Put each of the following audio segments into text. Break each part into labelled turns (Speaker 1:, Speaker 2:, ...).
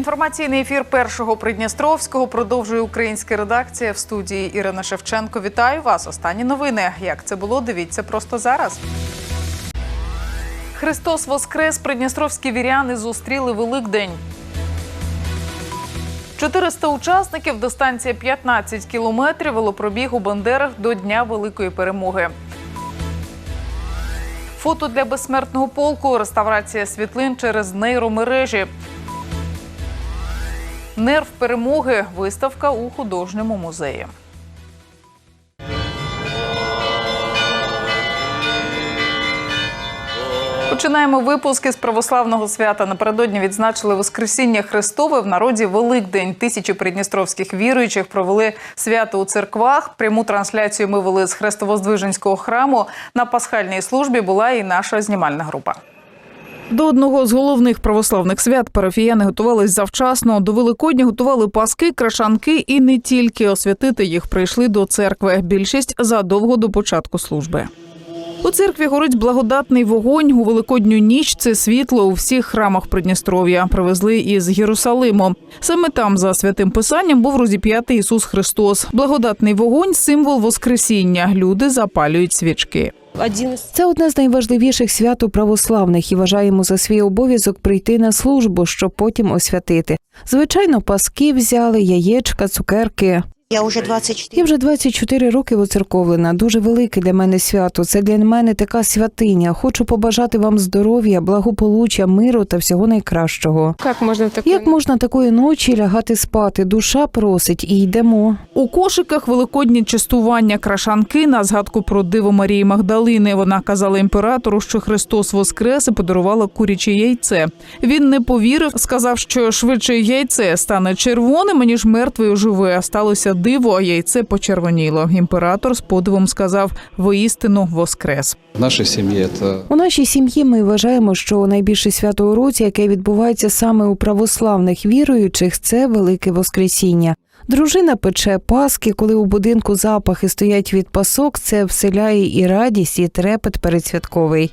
Speaker 1: Інформаційний ефір першого Придністровського продовжує українська редакція в студії Ірина Шевченко. Вітаю вас. Останні новини. Як це було? Дивіться просто зараз. Христос Воскрес! Придністровські віряни зустріли Великдень. 400 учасників, дистанція 15 кілометрів, велопробіг у Бандерах до Дня Великої Перемоги. Фото для безсмертного полку, реставрація світлин через нейромережі. Нерв перемоги. Виставка у художньому музеї. Починаємо випуски з православного свята. Напередодні відзначили Воскресіння Христове в народі Великдень. Тисячі придністровських віруючих провели свято у церквах. Пряму трансляцію ми вели з Хрестовоздвиженського храму. На пасхальній службі була і наша знімальна група. До одного з головних православних свят парафіяни готувались завчасно. До Великодня готували паски, крашанки і не тільки освятити їх прийшли до церкви. Більшість задовго до початку служби. У церкві горить благодатний вогонь у великодню ніч. Це світло у всіх храмах Придністров'я привезли із Єрусалиму. Саме там, за святим писанням, був розіп'ятий Ісус Христос. Благодатний вогонь символ Воскресіння. Люди запалюють свічки.
Speaker 2: Це одне з найважливіших свят у православних і вважаємо за свій обов'язок прийти на службу, щоб потім освятити. Звичайно, паски взяли, яєчка, цукерки.
Speaker 3: Я уже 24
Speaker 2: Я вже 24 роки воцерковлена. Дуже велике для мене свято. Це для мене така святиня. Хочу побажати вам здоров'я, благополуччя, миру та всього найкращого.
Speaker 4: Как можно в такой
Speaker 2: Як можна такої ночі лягати спати? Душа просить і йдемо.
Speaker 1: У кошиках великодні частування крашанки на згадку про диво Марії Магдалини. Вона казала імператору, що Христос воскрес і подарувала куряче яйце. Він не повірив, сказав, що швидше яйце стане червоним, ніж мертвий оживе. Сталося диво, а яйце почервоніло. Імператор з подивом сказав: воістину воскрес.
Speaker 5: В нашей семье
Speaker 2: У нашій сім'ї ми вважаємо, що найбільше свято у році, яке відбувається саме у православних віруючих, це велике Воскресіння. Дружина пече паски, коли у будинку запахи стоять від пасок, це вселяє і радість, і трепет передсвятковий.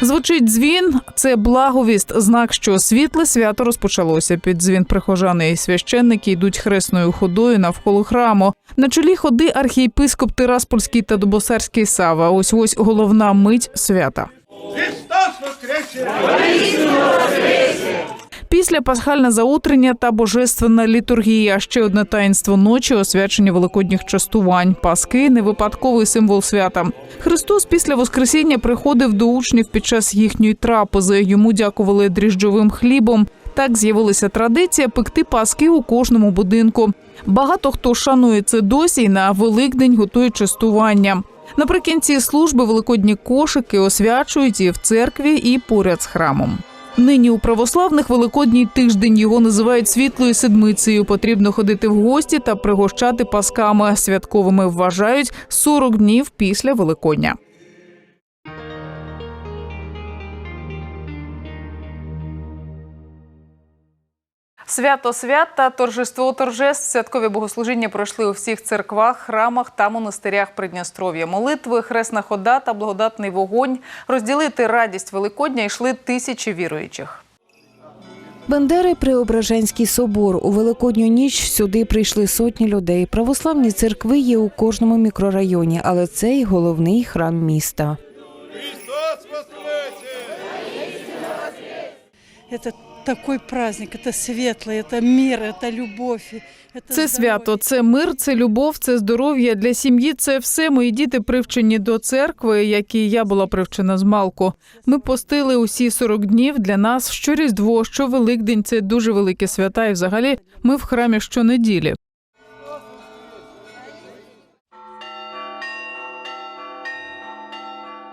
Speaker 1: Звучить дзвін. Це благовіст, знак, що світле свято розпочалося. Під дзвін прихожани і священники йдуть хресною ходою навколо храму. На чолі ходи архієпископ Тираспольський та Добосарський Сава. Ось ось головна мить свята.
Speaker 6: Христос воскресе!
Speaker 1: Після пасхальне заутрення та божественна літургія. Ще одне таїнство ночі освячення великодніх частувань. Паски не випадковий символ свята. Христос після Воскресіння приходив до учнів під час їхньої трапези. Йому дякували дріжджовим хлібом. Так з'явилася традиція пекти паски у кожному будинку. Багато хто шанує це досі і на Великдень готує частування. Наприкінці служби великодні кошики освячують і в церкві, і поряд з храмом. Нині у православних великодній тиждень його називають світлою седмицею. Потрібно ходити в гості та пригощати пасками. Святковими вважають 40 днів після Великодня. Свято свят та торжество торжеств святкові богослужіння пройшли у всіх церквах, храмах та монастирях Придністров'я. Молитви, хресна хода та благодатний вогонь. Розділити радість Великодня йшли тисячі віруючих.
Speaker 2: Бендери Преображенський собор. У великодню ніч сюди прийшли сотні людей. Православні церкви є у кожному мікрорайоні, але це й головний храм міста.
Speaker 6: Христос воскресе!
Speaker 7: Это такой праздник, это светлый, это мир, это любовь. Это
Speaker 1: Це
Speaker 7: здоровье.
Speaker 1: свято, це мир, це любов, це здоров'я для сім'ї. Це все мої діти привчені до церкви, як і я була привчена з малку. Ми постили усі 40 днів для нас. Що Різдво, що Великдень це дуже великі свята. І взагалі ми в храмі щонеділі.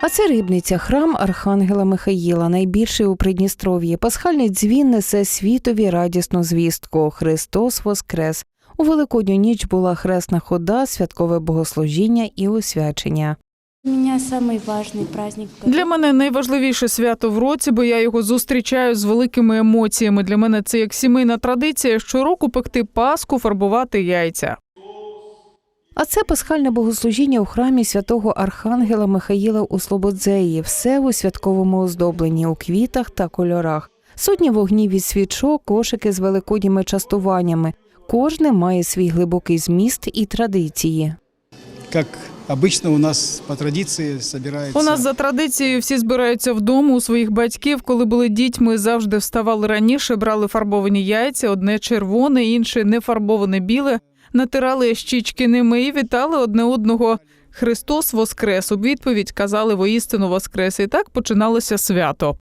Speaker 2: А це рибниця, храм Архангела Михаїла, найбільший у Придністров'ї. Пасхальний дзвін несе світові радісну звістку. Христос Воскрес. У великодню ніч була хресна хода, святкове богослужіння і освячення.
Speaker 1: Для мене найважливіше свято в році, бо я його зустрічаю з великими емоціями. Для мене це як сімейна традиція щороку пекти паску, фарбувати яйця.
Speaker 2: А це пасхальне богослужіння у храмі святого Архангела Михаїла у Слободзеї. Все у святковому оздобленні, у квітах та кольорах. Сотні вогнів від свічок, кошики з великодніми частуваннями. Кожне має свій глибокий зміст і традиції.
Speaker 3: Как обычно у нас по традиции собирается...
Speaker 1: У нас за традицією всі збираються вдома у своїх батьків. Коли були дітьми, завжди вставали раніше, брали фарбовані яйця, одне червоне, інше нефарбоване біле, натирали щічки ними і вітали одне одного. Христос Воскрес. У відповідь казали воістину Воскрес. І так починалося свято.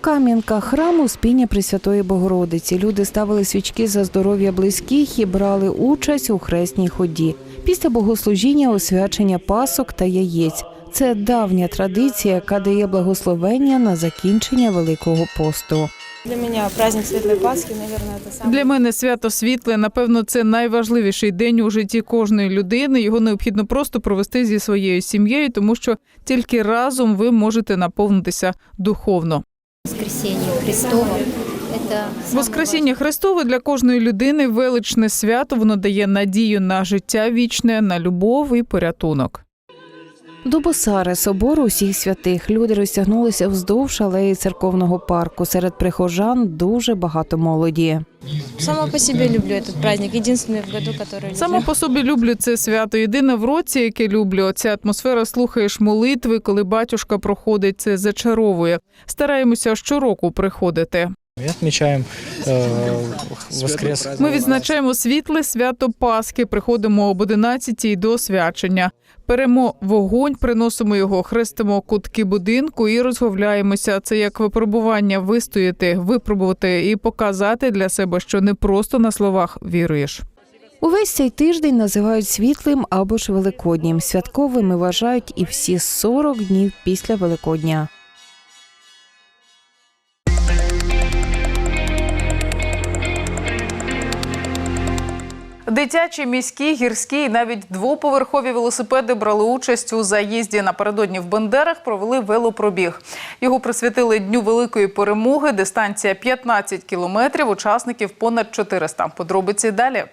Speaker 2: Кам'янка храму спіння Пресвятої Богородиці. Люди ставили свічки за здоров'я близьких і брали участь у хресній ході. Після богослужіння освячення пасок та яєць. Це давня традиція, яка дає благословення на закінчення Великого посту.
Speaker 4: Для меня праздник Светлой Пасхи, наверное, это самое...
Speaker 1: Для мене свято світле. Напевно, це найважливіший день у житті кожної людини. Його необхідно просто провести зі своєю сім'єю, тому що тільки разом ви можете наповнитися духовно.
Speaker 8: Воскресенье Христово. Это
Speaker 1: Воскресіння Христове для кожної людини величне свято. Воно дає надію на життя вічне, на любов і порятунок.
Speaker 2: До Босари собору усіх святих люди розтягнулися вздовж алеї церковного парку. Серед прихожан дуже багато молоді.
Speaker 4: Сама по себе люблю этот праздник. Единственный в году, который люблю.
Speaker 1: Сама по собі люблю це свято. Єдине в році, яке люблю, ця атмосфера слухаєш молитви, коли батюшка проходить, це зачаровує. Стараємося щороку приходити.
Speaker 5: Мы отмечаем э, воскрес.
Speaker 1: Ми відзначаємо світле свято Пасхи, приходимо об 11 до свячення. Беремо вогонь, приносимо його, хрестимо кутки будинку і розговляємося. Це як випробування вистояти, випробувати і показати для себе, що не просто на словах віруєш.
Speaker 2: Увесь цей тиждень називають світлим або ж великоднім. Святковими вважають і всі 40 днів після Великодня.
Speaker 1: Дитячі, міські, гірські і навіть двоповерхові велосипеди брали участь у заїзді напередодні в Бендерах. Провели велопробіг. Його присвятили дню великої перемоги. Дистанція 15 кілометрів. Учасників понад 400. Подробиці далі.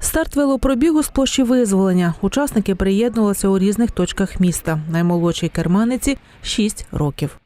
Speaker 9: Старт велопробігу з площі визволення. Учасники приєднувалися у різних точках міста. Наймолодшій керманиці 6 років.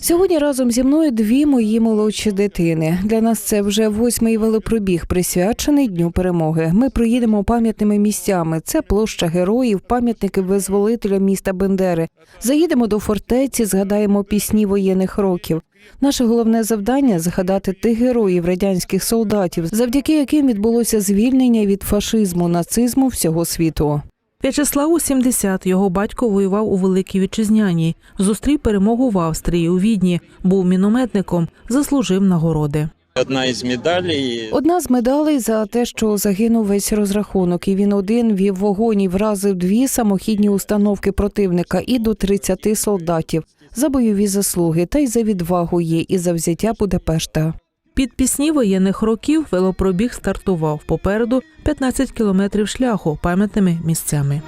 Speaker 2: Сьогодні разом зі мною дві мої молодші дитини. Для нас це вже восьмий велопробіг, присвячений Дню перемоги. Ми проїдемо пам'ятними місцями. Це площа героїв, пам'ятники визволителя міста Бендери. Заїдемо до фортеці, згадаємо пісні воєнних років. Наше головне завдання згадати тих героїв радянських солдатів, завдяки яким відбулося звільнення від фашизму, нацизму всього світу.
Speaker 9: В'ячеславу 70. Його батько воював у Великій Вітчизняній. Зустрів перемогу в Австрії у Відні. Був мінометником, заслужив нагороди.
Speaker 10: Одна із медалей
Speaker 2: Одна з медалей за те, що загинув весь розрахунок, і він один вів вогонь і вразив дві самохідні установки противника і до 30 солдатів за бойові заслуги, та й за відвагу є і за взяття Будапешта.
Speaker 9: Під пісні воєнних років велопробіг стартував. Попереду 15 кілометрів шляху пам'ятними місцями.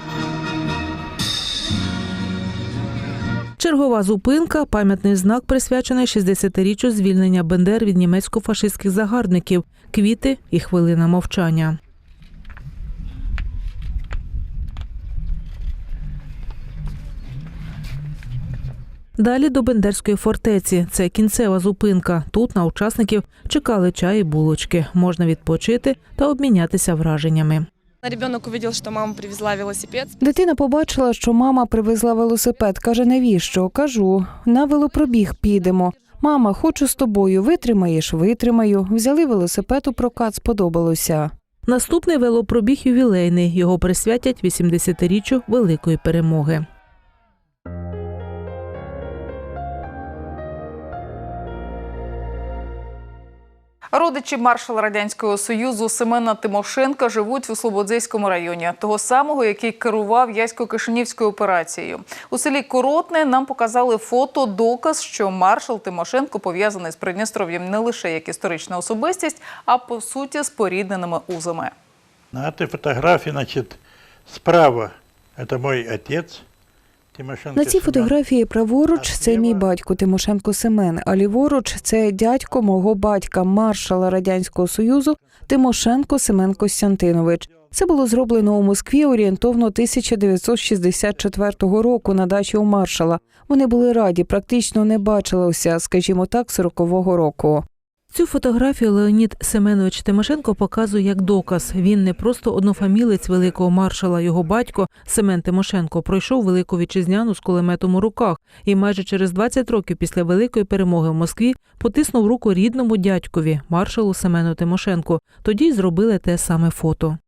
Speaker 9: Чергова зупинка пам'ятний знак присвячений 60-річчю звільнення Бендер від німецько-фашистських загарбників, квіти і хвилина мовчання. Далі до Бендерської фортеці. Це кінцева зупинка. Тут на учасників чекали чай і булочки. Можна відпочити та обмінятися враженнями.
Speaker 4: Ребенок мама привезла велосипед.
Speaker 2: Дитина побачила, що мама привезла велосипед. Каже, навіщо? Кажу, на велопробіг підемо. Мама, хочу з тобою. Витримаєш? Витримаю. Взяли велосипед у прокат, сподобалося.
Speaker 9: Наступний велопробіг ювілейний. Його присвятять 80-річчю великої перемоги.
Speaker 1: Родичі маршала радянського союзу Семена Тимошенка живуть у Слободзейському районі, того самого, який керував Ясько-Кишинівською операцією. У селі Коротне нам показали фото, доказ, що маршал Тимошенко пов'язаний з Придністров'ям не лише як історична особистість, а по суті спорідненими узами.
Speaker 11: На этой фотографии, значит, справа это мой отец Тимошенко.
Speaker 2: На цій фотографії праворуч це мій батько Тимошенко Семен, а ліворуч це дядько мого батька, маршала радянського союзу Тимошенко Семен Костянтинович. Це було зроблено у Москві орієнтовно 1964 року на дачі у маршала. Вони були раді, практично не бачилося, скажімо так, 40-го року.
Speaker 9: Цю фотографію Леонід Семенович Тимошенко показує як доказ. Він не просто однофамілець великого маршала. Його батько Семен Тимошенко пройшов велику вітчизняну з кулеметом у руках і майже через 20 років після великої перемоги в Москві потиснув руку рідному дядькові, маршалу Семену Тимошенку. Тоді й зробили те саме фото.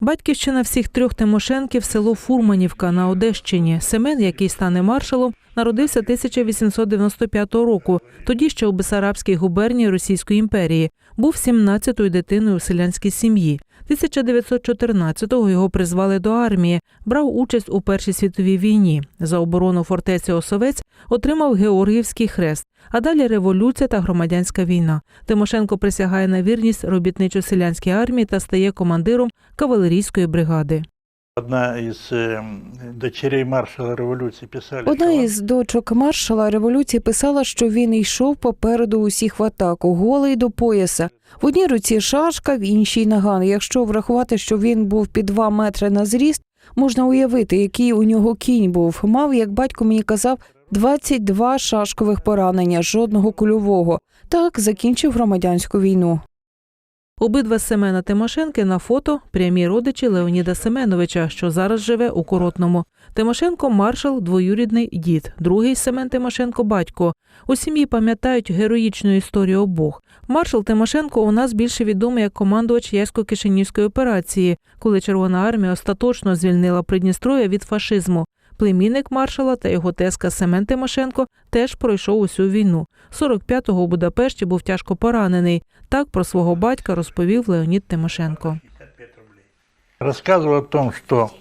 Speaker 9: Батьківщина всіх трьох Тимошенків село Фурманівка на Одещині. Семен, який стане маршалом, народився 1895 року, тоді ще у Бесарабській губернії Російської імперії. Був 17-ю дитиною у селянській сім'ї. 1914-го його призвали до армії, брав участь у Першій світовій війні. За оборону фортеці Осовець отримав Георгіївський хрест, а далі революція та громадянська війна. Тимошенко присягає на вірність робітничо-селянській армії та стає командиром кавалерійської бригади.
Speaker 11: Одна из э, дочерей маршала революции писали,
Speaker 2: Одна із дочок маршала революції писала, що він йшов попереду усіх в атаку, голий до пояса. В одній руці шашка, в іншій наган. Якщо врахувати, що він був під два метри на зріст, можна уявити, який у нього кінь був. Мав, як батько мені казав, 22 шашкових поранення, жодного кульового. Так закінчив громадянську війну.
Speaker 9: Обидва Семена Тимошенки на фото прямі родичі Леоніда Семеновича, що зараз живе у Коротному. Тимошенко маршал, двоюрідний дід, другий Семен Тимошенко батько. У сім'ї пам'ятають героїчну історію обох. Маршал Тимошенко у нас більше відомий як командувач Ясько-Кишинівської операції, коли Червона армія остаточно звільнила Придністров'я від фашизму. Племінник маршала та його тезка Семен Тимошенко теж пройшов усю війну. 45-го у Будапешті був тяжко поранений. Так про свого батька розповів Леонід Тимошенко.
Speaker 11: рассказывал о том, что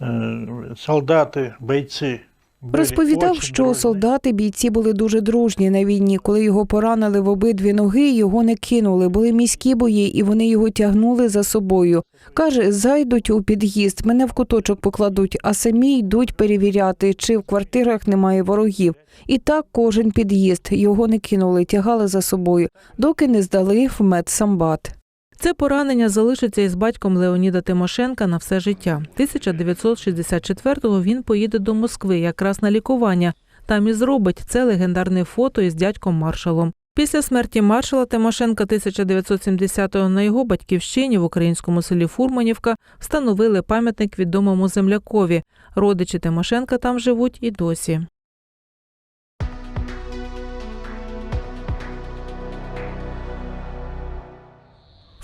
Speaker 11: э, солдаты, бойцы были
Speaker 2: Розповідав, що солдати бійці були дуже дружні на війні. Коли його поранили в обидві ноги, його не кинули. Були міські бої, і вони його тягнули за собою. Каже, зайдуть у під'їзд, мене в куточок покладуть, а самі йдуть перевіряти, чи в квартирах немає ворогів. І так кожен під'їзд його не кинули, тягали за собою, доки не здали в медсамбат.
Speaker 9: Це поранення залишиться із батьком Леоніда Тимошенка на все життя. 1964-го він поїде до Москви якраз на лікування. Там і зробить це легендарне фото із дядьком маршалом. Після смерті маршала Тимошенка 1970-го на його батьківщині в українському селі Фурманівка встановили пам'ятник відомому землякові. Родичі Тимошенка там живуть і досі.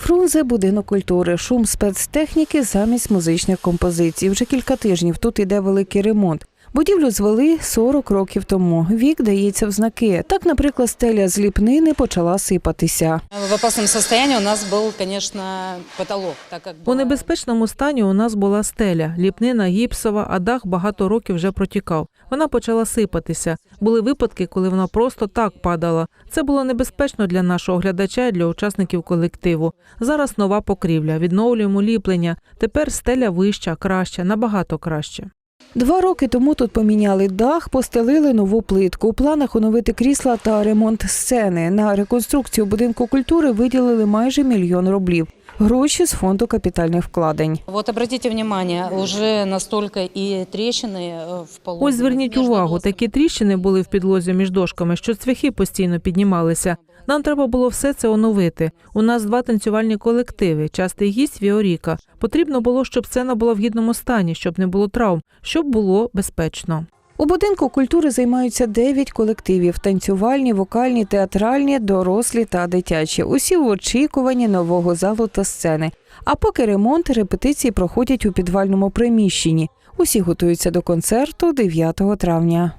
Speaker 2: Фрунзе будинок культури, шум спецтехніки замість музичних композицій. Вже кілька тижнів тут іде великий ремонт. Будівлю звели 40 років тому. Вік дається в знаки. Так, наприклад, стеля з ліпнини почала сипатися.
Speaker 4: В опасном состоянии у нас был, конечно, потолок, так как
Speaker 9: У небезпечному стані у нас була стеля, ліпнина гіпсова, а дах багато років вже протікав. Вона почала сипатися. Були випадки, коли вона просто так падала. Це було небезпечно для нашого глядача і для учасників колективу. Зараз нова покрівля, відновлюємо ліплення. Тепер стеля вища, краща, набагато краще.
Speaker 2: Два роки тому тут поміняли дах, постелили нову плитку. У планах оновити крісла та ремонт сцени. На реконструкцію будинку культури виділили майже мільйон рублів. Гроші з фонду капітальних вкладень.
Speaker 4: Вот обратите внимание, уже настолько и трещины э, в полу.
Speaker 9: Ось зверніть увагу, такі тріщини були в підлозі між дошками, що цвяхи постійно піднімалися. Нам треба було все це оновити. У нас два танцювальні колективи, частий гість Віоріка. Потрібно було, щоб сцена була в гідному стані, щоб не було травм, щоб було безпечно.
Speaker 2: У будинку культури займаються дев'ять колективів: танцювальні, вокальні, театральні, дорослі та дитячі. Усі в очікуванні нового залу та сцени. А поки ремонт, репетиції проходять у підвальному приміщенні. Усі готуються до концерту 9 травня.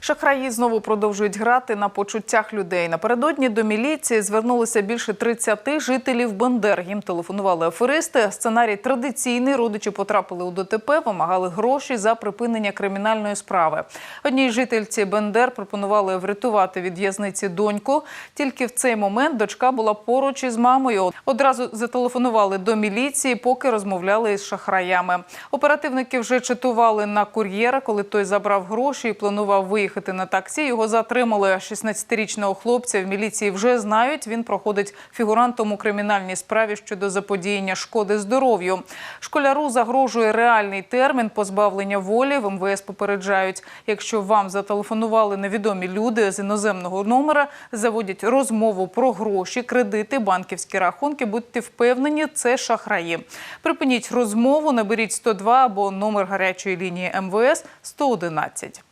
Speaker 1: Шахраї знову продовжують грати на почуттях людей. Напередодні до міліції звернулося більше 30 жителів Бендер. Їм телефонували аферисти. Сценарій традиційний. Родичі потрапили у ДТП, вимагали гроші за припинення кримінальної справи. Одній жительці Бендер пропонували врятувати від в'язниці доньку. Тільки в цей момент дочка була поруч із мамою. Одразу зателефонували до міліції, поки розмовляли із шахраями. Оперативники вже чатували на кур'єра, коли той забрав гроші і планував виїхати поїхати на таксі. Його затримали 16-річного хлопця. В міліції вже знають. Він проходить фігурантом у кримінальній справі щодо заподіяння шкоди здоров'ю. Школяру загрожує реальний термін позбавлення волі. В МВС попереджають, якщо вам зателефонували невідомі люди з іноземного номера, заводять розмову про гроші, кредити, банківські рахунки. Будьте впевнені, це шахраї. Припиніть розмову, наберіть 102 або номер гарячої лінії МВС 111.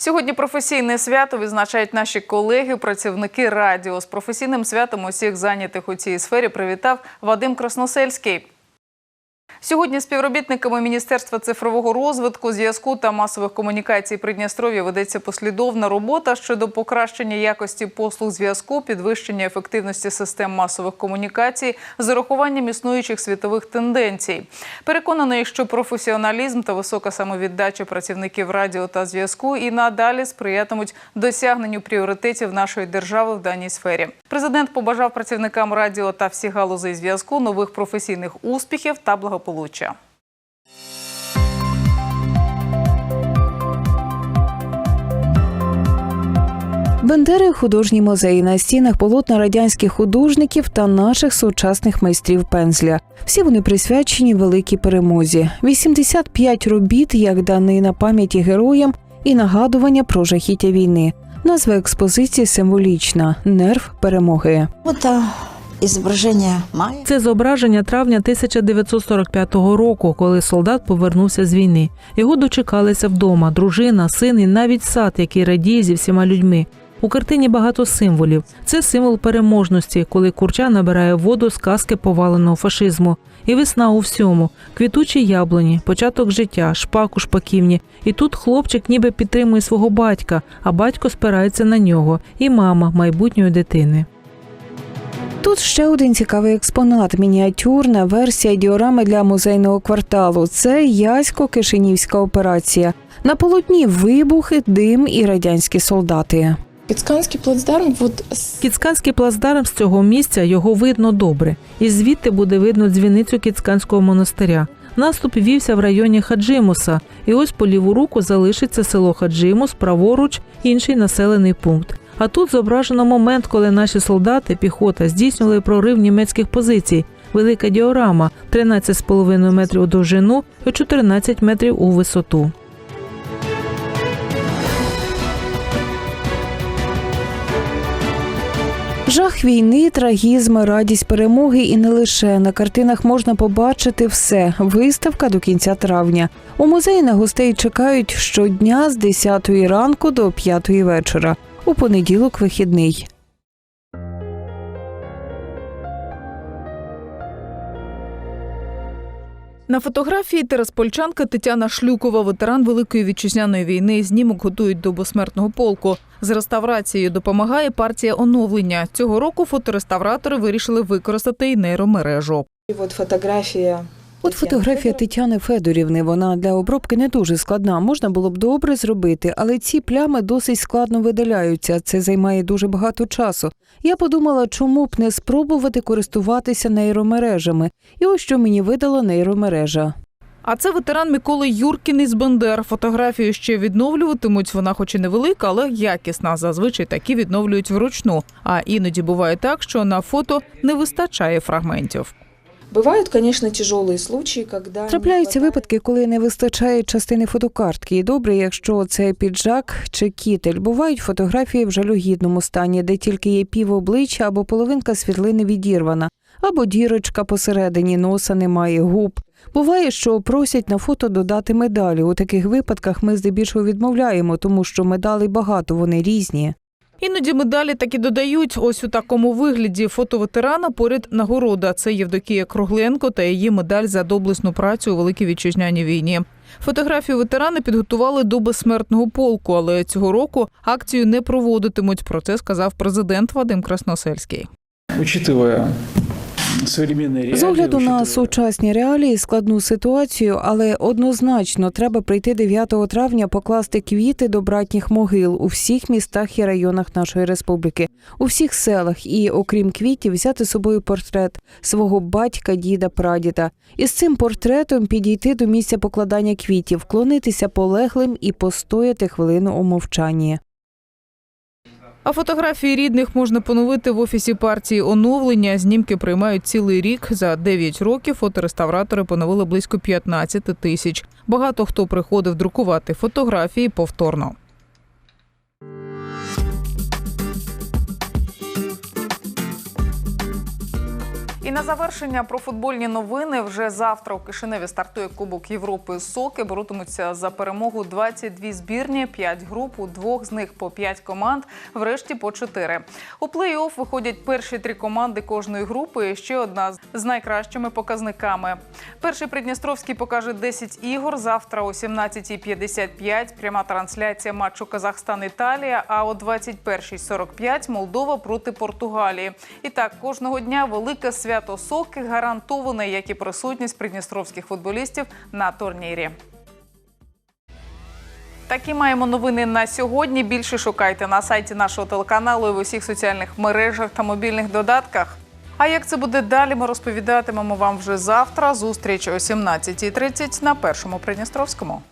Speaker 1: Сьогодні професійне свято відзначають наші колеги, працівники радіо. З професійним святом усіх зайнятих у цій сфері привітав Вадим Красносельський. Сьогодні співробітниками Міністерства цифрового розвитку, зв'язку та масових комунікацій Придністров'я ведеться послідовна робота щодо покращення якості послуг зв'язку, підвищення ефективності систем масових комунікацій з урахуванням існуючих світових тенденцій. Переконаний, що професіоналізм та висока самовіддача працівників радіо та зв'язку і надалі сприятимуть досягненню пріоритетів нашої держави в даній сфері. Президент побажав працівникам радіо та всіх галузей зв'язку нових професійних успіхів та благополуччя.
Speaker 2: Бендери художній музей на стінах полотна радянських художників та наших сучасних майстрів пензля. Всі вони присвячені великій перемозі. 85 робіт, як данина пам'яті героям і нагадування про жахіття війни. Назва експозиції символічна нерв перемоги.
Speaker 8: Это изображение Майя.
Speaker 9: Це зображення травня 1945 року, коли солдат повернувся з війни. Його дочекалися вдома, дружина, син і навіть сад, який радіє зі всіма людьми. У картині багато символів. Це символ переможності, коли курча набирає воду з каски поваленого фашизму. І весна у всьому, квітучі яблуні, початок життя, шпак у шпаківні. І тут хлопчик ніби підтримує свого батька, а батько спирається на нього, і мама майбутньої дитини.
Speaker 2: Тут ще один цікавий експонат мініатюрна версія діорами для музейного кварталу. Це Ясько-Кишинівська операція. На полотні вибухи, дим і радянські солдати.
Speaker 12: Кіцканський плацдарм, от
Speaker 9: Кіцканський плацдарм з цього місця його видно добре, і звідти буде видно дзвіницю Кіцканського монастиря. Наступ вівся в районі Хаджимуса, і ось по ліву руку залишиться село Хаджимус, праворуч інший населений пункт. А тут зображено момент, коли наші солдати, піхота, здійснювали прорив німецьких позицій. Велика діорама 13,5 метрів у довжину і 14 метрів у висоту.
Speaker 2: Жах війни, трагізм, радість перемоги і не лише на картинах можна побачити все. Виставка до кінця травня. У музеї на гостей чекають щодня з 10 ранку до 5 вечора. У понеділок вихідний.
Speaker 1: На фотографії тераспольчанка Тетяна Шлюкова, ветеран Великої вітчизняної війни. Знімок готують до безсмертного полку. З реставрацією допомагає партія оновлення. Цього року фотореставратори вирішили використати й нейромережу.
Speaker 12: і от фотографія.
Speaker 2: От фотографія Тетяни Федорівни. Вона для обробки не дуже складна. Можна було б добре зробити, але ці плями досить складно видаляються. Це займає дуже багато часу. Я подумала, чому б не спробувати користуватися нейромережами. І ось що мені видала нейромережа.
Speaker 1: А це ветеран Миколи Юркін із Бендер. Фотографію ще відновлюватимуть. Вона, хоч і невелика, але якісна. Зазвичай такі відновлюють вручну. А іноді буває так, що на фото не вистачає фрагментів.
Speaker 12: Бувають, звісно, тяжелі случаї, коли... не
Speaker 2: Трапляються випадки, коли не вистачає частини фотокартки. І добре, якщо це піджак чи кітель. Бувають фотографії в жалюгідному стані, де тільки є пів обличчя або половинка світлини відірвана, або дірочка посередині носа немає губ. Буває, що просять на фото додати медалі. У таких випадках ми здебільшого відмовляємо, тому що медалей багато, вони різні.
Speaker 1: Іноді медалі так і додають. Ось у такому вигляді фото ветерана поряд нагорода. Це Євдокія Кругленко та її медаль за доблесну працю у Великій вітчизняній війні. Фотографію ветерани підготували до безсмертного полку, але цього року акцію не проводитимуть. Про це сказав президент Вадим Красносельський.
Speaker 5: Учитывая.
Speaker 2: З огляду на сучасні реалії, складну ситуацію, але однозначно треба прийти 9 травня покласти квіти до братніх могил у всіх містах і районах нашої республіки, у всіх селах, і, окрім квітів, взяти з собою портрет свого батька, діда, прадіда. І з цим портретом підійти до місця покладання квітів, вклонитися полеглим і постояти хвилину у мовчанні.
Speaker 1: А фотографії рідних можна поновити в офісі партії оновлення. Знімки приймають цілий рік. За 9 років фотореставратори поновили близько 15 тисяч. Багато хто приходив друкувати фотографії повторно. І на завершення про футбольні новини. Вже завтра у Кишиневі стартує Кубок Європи Соки. Боротимуться за перемогу 22 збірні, 5 груп, у двох з них по 5 команд, врешті по 4. У плей-офф виходять перші три команди кожної групи. І ще одна з найкращими показниками. Перший Придністровський покаже 10 ігор. Завтра о 17.55 пряма трансляція матчу Казахстан-Італія. А о 21.45 Молдова проти Португалії. І так кожного дня велике свято соки гарантоване, як і присутність придністровських футболістів на турнірі. Такі маємо новини на сьогодні. Більше шукайте на сайті нашого телеканалу і в усіх соціальних мережах та мобільних додатках. А як це буде далі, ми розповідатимемо вам вже завтра. Зустріч о 17.30 на першому Придністровському.